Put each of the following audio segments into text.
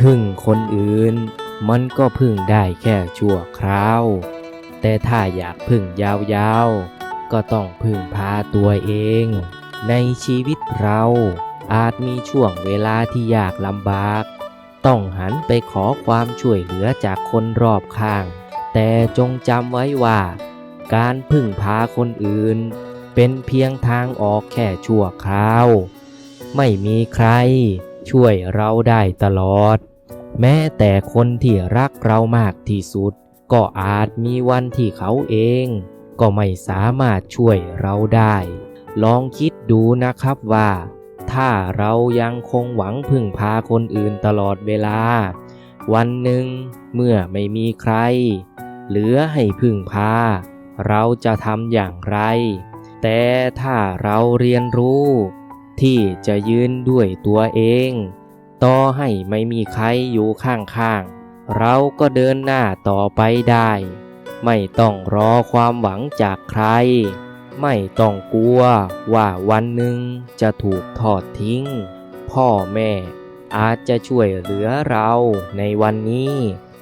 พึ่งคนอื่น มันก็พึ่งได้แค่ชั่วคราว แต่ถ้าอยากพึ่งยาวๆ ก็ต้องพึ่งพาตัวเอง ในชีวิตเราอาจมีช่วงเวลาที่ยากลำบาก ต้องหันไปขอความช่วยเหลือจากคนรอบข้าง แต่จงจำไว้ว่า การพึ่งพาคนอื่น เป็นเพียงทางออกแค่ชั่วคราว ไม่มีใครช่วยเราได้ตลอด แม้แต่คนที่รักเรามากที่สุด ก็อาจมีวันที่เขาเอง ก็ไม่สามารถช่วยเราได้ ลองคิดดูนะครับว่า ถ้าเรายังคงหวังพึ่งพาคนอื่นตลอดเวลา วันหนึ่งเมื่อไม่มีใคร เหลือให้พึ่งพา เราจะทำอย่างไร แต่ถ้าเราเรียนรู้ ที่จะยืนด้วยตัวเอง ต่อให้ไม่มีใครอยู่ข้างๆ เราก็เดินหน้าต่อไปได้ ไม่ต้องรอความหวังจากใคร ไม่ต้องกลัวว่าวันหนึ่งจะถูกทอดทิ้ง พ่อแม่อาจจะช่วยเหลือเราในวันนี้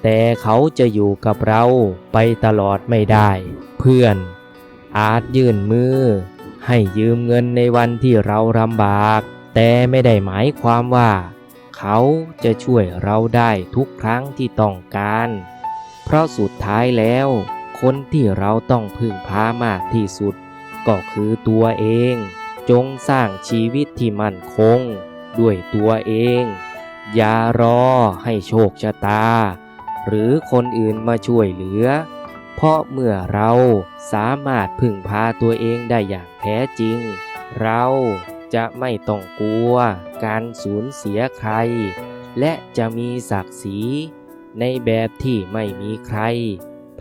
แต่เขาจะอยู่กับเราไปตลอดไม่ได้ เพื่อน อาจยื่นมือ ให้ยืมเงินในวันที่เราลำบาก แต่ไม่ได้หมายความว่า เขาจะช่วยเราได้ทุกครั้งที่ต้องการ เพราะสุดท้ายแล้ว คนที่เราต้องพึ่งพามากที่สุด ก็คือตัวเอง จงสร้างชีวิตที่มั่นคง ด้วยตัวเอง อย่ารอให้โชคชะตา หรือคนอื่นมาช่วยเหลือ เพราะเมื่อเราสามารถพึ่งพาตัวเองได้อย่างแท้จริง เรา จะไม่ต้องกลัวการสูญเสียใคร และจะมีศักดิ์ศรีในแบบที่ไม่มีใคร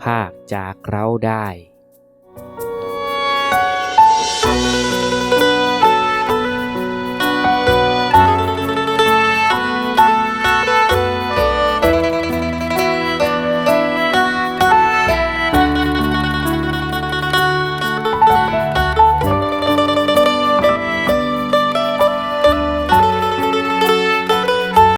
ภาคจากเราได้